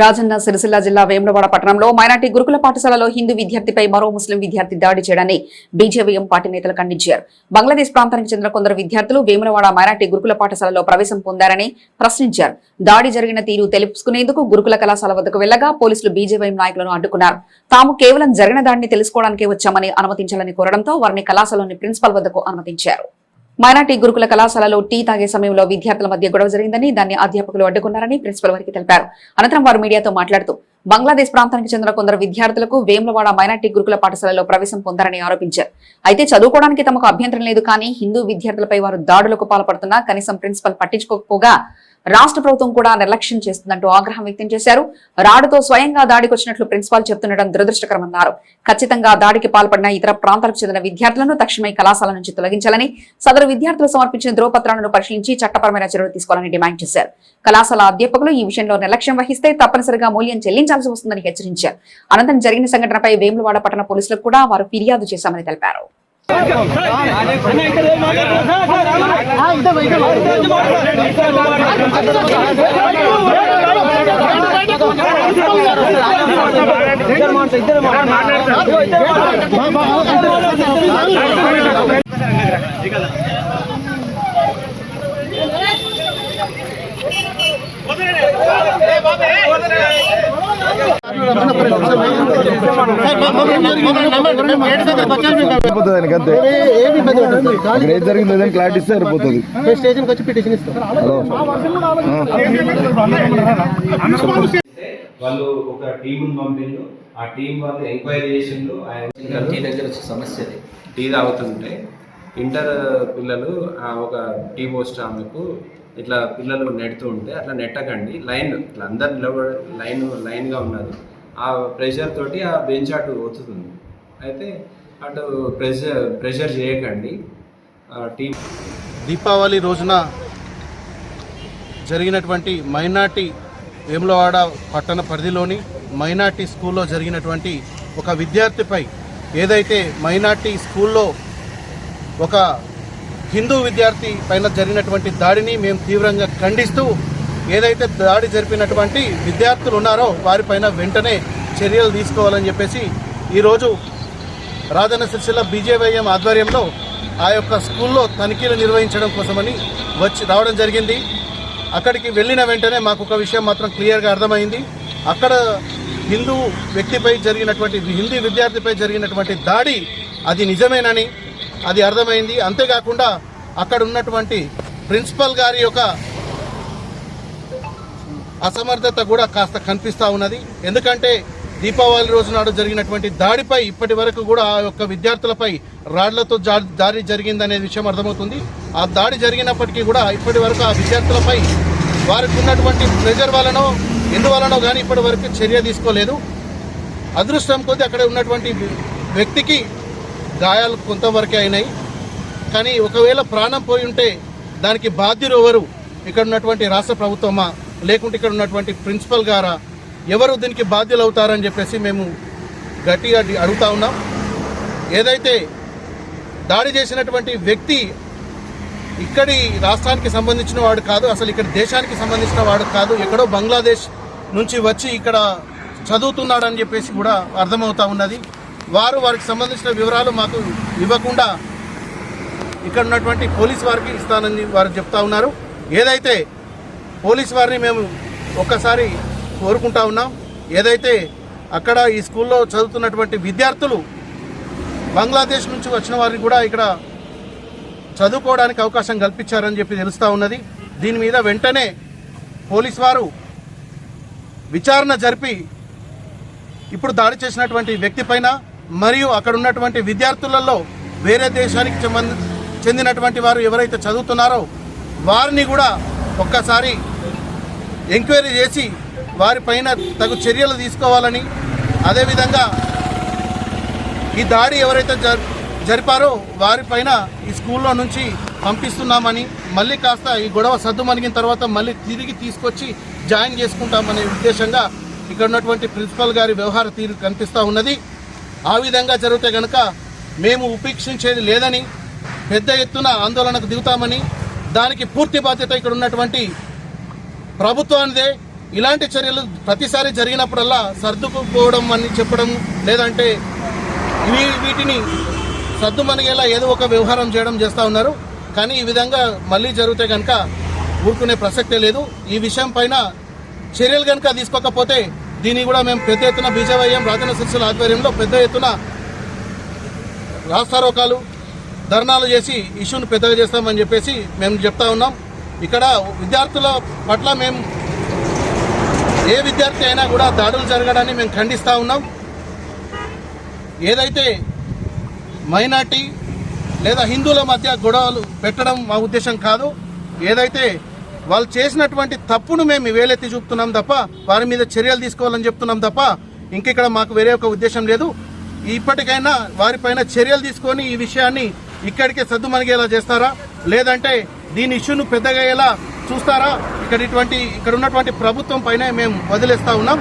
రాజన్న సిరిసిల్ల జిల్లా వేములవాడ పట్టణంలో మైనార్టీ గురుకుల పాఠశాలలో హిందూ విద్యార్థిపై మరో ముస్లిం విద్యార్థి దాడి చేయడాన్ని బీజేవీఎం పార్టీ నేతలు ఖండించారు. బంగ్లాదేశ్ ప్రాంతానికి చెందిన కొందరు విద్యార్థులు వేములవాడ మైనార్టీ గురుకుల పాఠశాలలో ప్రవేశం పొందారని ప్రశ్నించారు. దాడి జరిగిన తీరు తెలుసుకునేందుకు గురుకుల కళాశాల వద్దకు వెళ్ళగా పోలీసులు బీజేవీఎం నాయకులను అడ్డుకున్నారు. తాము కేవలం జరిగిన దాడిని తెలుసుకోవడానికే వచ్చామని అనుమతించాలని కోరడంతో వారిని కళాశాలలోని ప్రిన్సిపల్ వద్దకు అనుమతించారు. మైనార్టీ గురుకుల కళాశాలలో టీ తాగే సమయంలో విద్యార్థుల మధ్య గొడవ జరిగిందని దాన్ని అధ్యాపకులు అడ్డుకున్నారని ప్రిన్సిపల్ వారికి తెలిపారు. అనంతరం వారు మీడియాతో మాట్లాడుతూ బంగ్లాదేశ్ ప్రాంతానికి చెందిన కొందరు విద్యార్థులకు వేములవాడ మైనార్టీ గురుకుల పాఠశాలలో ప్రవేశం పొందారని ఆరోపించారు. అయితే చదువుకోవడానికి తమకు అభ్యంతరం లేదు కానీ హిందూ విద్యార్థులపై వారు దాడులకు పాల్పడుతున్నా కనీసం ప్రిన్సిపల్ పట్టించుకోకపోగా రాష్ట్ర ప్రభుత్వం కూడా నిర్లక్ష్యం చేస్తుందంటూ ఆగ్రహం వ్యక్తం చేశారు రాడుతో స్వయంగా దాడికి వచ్చినట్లు ప్రిన్సిపాల్ చెప్తుండడం దురదృష్టకరమన్నారు ఖచ్చితంగా దాడికి పాల్పడిన ఇతర ప్రాంతాలకు చెందిన విద్యార్థులను తక్షణమే కళాశాల నుంచి తొలగించాలని సదరు విద్యార్థులు సమర్పించిన ధ్రువపత్రాలను పరిశీలించి చట్టపరమైన చర్యలు తీసుకోవాలని డిమాండ్ చేశారు కళాశాల అధ్యాపకులు ఈ విషయంలో నిర్లక్ష్యం వహిస్తే తప్పనిసరిగా మూల్యం చెల్లించాల్సి వస్తుందని హెచ్చరించారు అనంతరం జరిగిన సంఘటనపై వేములవాడ పట్టణ పోలీసులకు కూడా వారు ఫిర్యాదు చేశామని తెలిపారు ಮಾತಾಡ್ತಾರೆ అంతే ఏం జరిగింది ఏదైనా క్లారిటీ ఇస్తే సరిపోతుంది స్టేషన్కి వచ్చి పిటిషన్ ఇస్తాం హలో వాళ్ళు ఒక టీముని పంపిండు ఆ టీం వాళ్ళు ఎంక్వైరీ చేసిండు ఆయన టీ దగ్గర వచ్చే సమస్య అది టీ తాగుతుంటే ఇంటర్ పిల్లలు ఆ ఒక టీ పోస్ట్ ఆమెకు ఇట్లా పిల్లలు నెడుతూ ఉంటే అట్లా నెట్టకండి లైన్ ఇట్లా అందరు నిలబడి లైన్ లైన్గా ఉన్నారు ఆ ప్రెషర్ తోటి ఆ బెంచ్ అటు ఒత్తుతుంది. అయితే అటు ప్రెషర్ ప్రెషర్ చేయకండి. టీం దీపావళి రోజున జరిగినటువంటి మైనార్టీ వేములవాడ పట్టణ పరిధిలోని మైనార్టీ స్కూల్లో జరిగినటువంటి ఒక విద్యార్థిపై ఏదైతే మైనార్టీ స్కూల్లో ఒక హిందూ విద్యార్థి పైన జరిగినటువంటి దాడిని మేము తీవ్రంగా ఖండిస్తూ ఏదైతే దాడి జరిపినటువంటి విద్యార్థులు ఉన్నారో వారిపైన వెంటనే చర్యలు తీసుకోవాలని చెప్పేసి ఈరోజు రాజన్న సిరిసిల్ల బీజేవైఎం ఆధ్వర్యంలో ఆ యొక్క స్కూల్లో తనిఖీలు నిర్వహించడం కోసమని వచ్చి రావడం జరిగింది. అక్కడికి వెళ్ళిన వెంటనే మాకు ఒక విషయం మాత్రం క్లియర్గా అర్థమైంది. అక్కడ హిందూ వ్యక్తిపై జరిగినటువంటి హిందీ విద్యార్థిపై జరిగినటువంటి దాడి అది నిజమేనని అది అర్థమైంది. అంతేకాకుండా అక్కడ ఉన్నటువంటి ప్రిన్సిపల్ గారి యొక్క అసమర్థత కూడా కాస్త కనిపిస్తూ ఉన్నది. ఎందుకంటే దీపావళి రోజు నాడు జరిగినటువంటి దాడిపై ఇప్పటి వరకు కూడా ఆ యొక్క విద్యార్థులపై రాళ్ళతో జా- దాడి జరిగిందనే విషయం అర్థమవుతుంది. ఆ దాడి జరిగినప్పటికీ కూడా ఇప్పటి వరకు ఆ విద్యార్థులపై వారికి ఉన్నటువంటి ప్రెజర్ వలనో ఎందువలనో కానీ ఇప్పటి వరకు చర్య తీసుకోలేదు. అదృష్టం కొద్దీ అక్కడ ఉన్నటువంటి వ్యక్తికి గాయాలు కొంతవరకే అయినాయి. కానీ ఒకవేళ ప్రాణం పోయి ఉంటే దానికి బాధ్యులు ఎవరు? ఇక్కడ ఉన్నటువంటి రాష్ట్ర ప్రభుత్వమా? లేకుంటే ఇక్కడ ఉన్నటువంటి ప్రిన్సిపల్ గారా ఎవరు దీనికి బాధ్యులు అవుతారని చెప్పేసి మేము గట్టిగా అడుగుతా ఉన్నాం. ఏదైతే దాడి చేసినటువంటి వ్యక్తి ఇక్కడి రాష్ట్రానికి సంబంధించిన వాడు కాదు అసలు ఇక్కడ దేశానికి సంబంధించిన వాడు కాదు ఎక్కడో బంగ్లాదేశ్ నుంచి వచ్చి ఇక్కడ చదువుతున్నాడని చెప్పేసి కూడా అర్థమవుతా ఉన్నది. వారు వారికి సంబంధించిన వివరాలు మాకు ఇవ్వకుండా ఇక్కడ ఉన్నటువంటి పోలీస్ వారికి ఇస్తానని వారు చెప్తా ఉన్నారు. ఏదైతే పోలీస్ వారిని మేము ఒక్కసారి కోరుకుంటా ఉన్నాం. ఏదైతే అక్కడ ఈ స్కూల్లో చదువుతున్నటువంటి విద్యార్థులు బంగ్లాదేశ్ నుంచి వచ్చిన వారిని కూడా ఇక్కడ చదువుకోవడానికి అవకాశం కల్పించారని చెప్పి తెలుస్తూ ఉన్నది. దీని మీద వెంటనే పోలీస్ వారు విచారణ జరిపి ఇప్పుడు దాడి చేసినటువంటి వ్యక్తి పైన మరియు అక్కడ ఉన్నటువంటి విద్యార్థులలో వేరే దేశానికి చెందినటువంటి వారు ఎవరైతే చదువుతున్నారో వారిని కూడా ఒక్కసారి ఎంక్వైరీ చేసి వారిపైన తగు చర్యలు తీసుకోవాలని అదేవిధంగా ఈ దాడి ఎవరైతే జరి జరిపారో వారిపైన ఈ స్కూల్లో నుంచి పంపిస్తున్నామని మళ్ళీ కాస్త ఈ గొడవ సద్దు మనిగిన తర్వాత మళ్ళీ తిరిగి తీసుకొచ్చి జాయిన్ చేసుకుంటామనే ఉద్దేశంగా ఇక్కడ ఉన్నటువంటి ప్రిన్సిపల్ గారి వ్యవహార తీరు కనిపిస్తూ ఉన్నది. ఆ విధంగా జరిగితే కనుక మేము ఉపేక్షించేది లేదని పెద్ద ఎత్తున ఆందోళనకు దిగుతామని దానికి పూర్తి బాధ్యత ఇక్కడ ఉన్నటువంటి ప్రభుత్వానిదే. ఇలాంటి చర్యలు ప్రతిసారి జరిగినప్పుడల్లా సర్దుకుపోవడం అని చెప్పడం లేదంటే వీటిని సర్దుమనిగేలా ఏదో ఒక వ్యవహారం చేయడం చేస్తూ ఉన్నారు. కానీ ఈ విధంగా మళ్ళీ జరిగితే కనుక ఊరుకునే ప్రసక్తే లేదు. ఈ విషయం పైన చర్యలు కనుక తీసుకోకపోతే దీన్ని కూడా మేము పెద్ద ఎత్తున బీజేవైఎం రాజన్న సిరిసిల్ల ఆధ్వర్యంలో పెద్ద ఎత్తున రాస్తారోకాలు ధర్నాలు చేసి ఇష్యూను పెద్దగా చేస్తామని చెప్పేసి మేము చెప్తా ఉన్నాం. ఇక్కడ విద్యార్థుల పట్ల మేము ఏ విద్యార్థి అయినా కూడా దాడులు జరగడాన్ని మేము ఖండిస్తూ ఉన్నాం. ఏదైతే మైనార్టీ లేదా హిందువుల మధ్య గొడవలు పెట్టడం మా ఉద్దేశం కాదు. ఏదైతే వాళ్ళు చేసినటువంటి తప్పును మేము వేలెత్తి చూపుతున్నాం తప్ప వారి మీద చర్యలు తీసుకోవాలని చెప్తున్నాం తప్ప ఇంకిక్కడ మాకు వేరే ఒక ఉద్దేశం లేదు. ఇప్పటికైనా వారిపైన చర్యలు తీసుకొని ఈ విషయాన్ని ఇక్కడికే సద్దుమణిగేలా చేస్తారా? లేదంటే దీని ఇష్యూను పెద్దగా ఎలా చూస్తారా? ఇక్కడ ఇటువంటి ఇక్కడ ఉన్నటువంటి ప్రభుత్వం పైన మేము వదిలేస్తా ఉన్నాం.